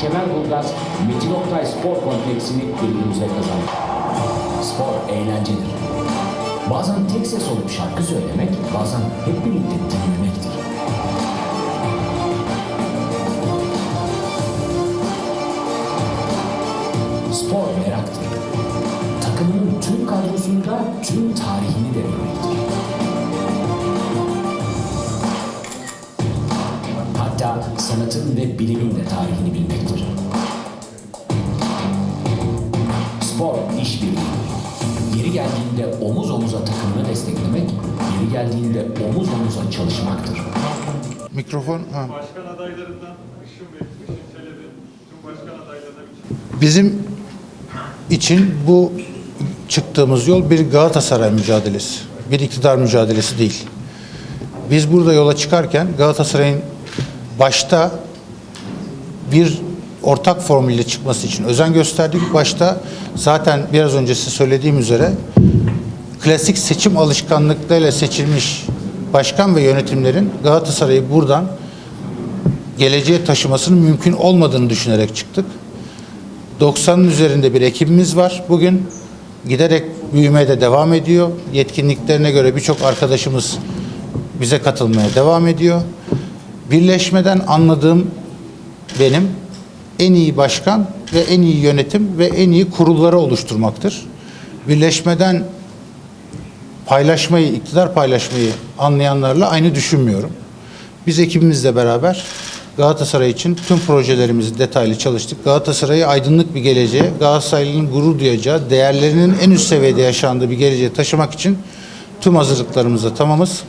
Kemerburgaz Metin Oktay Spor Kompleksini ürünümüze kazandı. Spor eğlencedir. Bazen tek ses olup şarkı söylemek, bazen hep birlikte dinlemektir. Spor meraktır. Takımının tüm kadrosunda tüm tarihini de. Sanatın ve bilimin de tarihini bilmektir. Spor işbirliği. Yeri geldiğinde omuz omuza takımını desteklemek, yeri geldiğinde omuz omuza çalışmaktır. Mikrofon. Ha. Başkan adaylarından Işın Bey, Işın Çelebi, Cumhurbaşkanı adaylarından için Bizim için bu çıktığımız yol bir Galatasaray mücadelesi. Bir iktidar mücadelesi değil. Biz burada yola çıkarken Galatasaray'ın başta bir ortak formülle çıkması için özen gösterdik. Başta zaten biraz önce size söylediğim üzere klasik seçim alışkanlıklarıyla seçilmiş başkan ve yönetimlerin Galatasaray'ı buradan geleceğe taşımasının mümkün olmadığını düşünerek çıktık. 90'ın üzerinde bir ekibimiz var. Bugün giderek büyümeye de devam ediyor. Yetkinliklerine göre birçok arkadaşımız bize katılmaya devam ediyor. Birleşmeden anladığım benim en iyi başkan ve en iyi yönetim ve en iyi kurulları oluşturmaktır. Birleşmeden paylaşmayı, iktidar paylaşmayı anlayanlarla aynı düşünmüyorum. Biz ekibimizle beraber Galatasaray için tüm projelerimizi detaylı çalıştık. Galatasaray'ı aydınlık bir geleceğe, Galatasaraylı'nın gurur duyacağı, değerlerinin en üst seviyede yaşandığı bir geleceğe taşımak için tüm hazırlıklarımızı tamamız.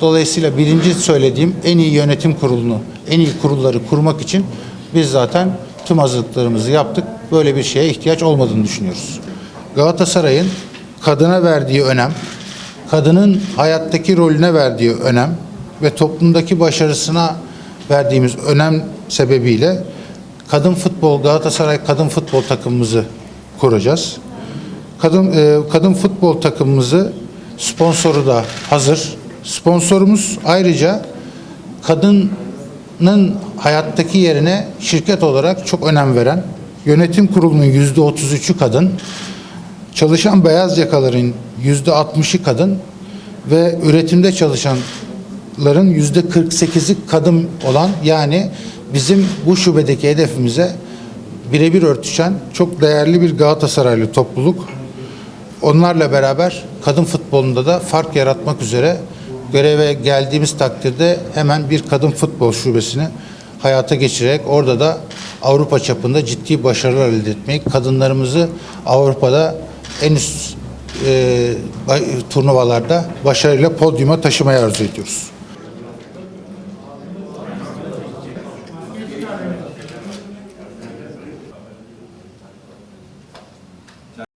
Dolayısıyla birinci söylediğim en iyi yönetim kurulunu, en iyi kurulları kurmak için biz zaten tüm hazırlıklarımızı yaptık. Böyle bir şeye ihtiyaç olmadığını düşünüyoruz. Galatasaray'ın kadına verdiği önem, kadının hayattaki rolüne verdiği önem ve toplumdaki başarısına verdiğimiz önem sebebiyle kadın futbol Galatasaray kadın futbol takımımızı kuracağız. Kadın e, kadın futbol takımımızı sponsoru da hazır. Sponsorumuz ayrıca kadının hayattaki yerine şirket olarak çok önem veren yönetim kurulunun yüzde 33'ü kadın, Çalışan beyaz yakaların yüzde 60'ı kadın ve üretimde çalışanların yüzde 48'i kadın olan yani bizim bu şubedeki hedefimize birebir örtüşen çok değerli bir Galatasaraylı topluluk. Onlarla beraber kadın futbolunda da fark yaratmak üzere göreve geldiğimiz takdirde hemen bir kadın futbol şubesini hayata geçirerek orada da Avrupa çapında ciddi başarılar elde etmeyi, kadınlarımızı Avrupa'da en üst e, turnuvalarda başarıyla podyuma taşımayı arzu ediyoruz.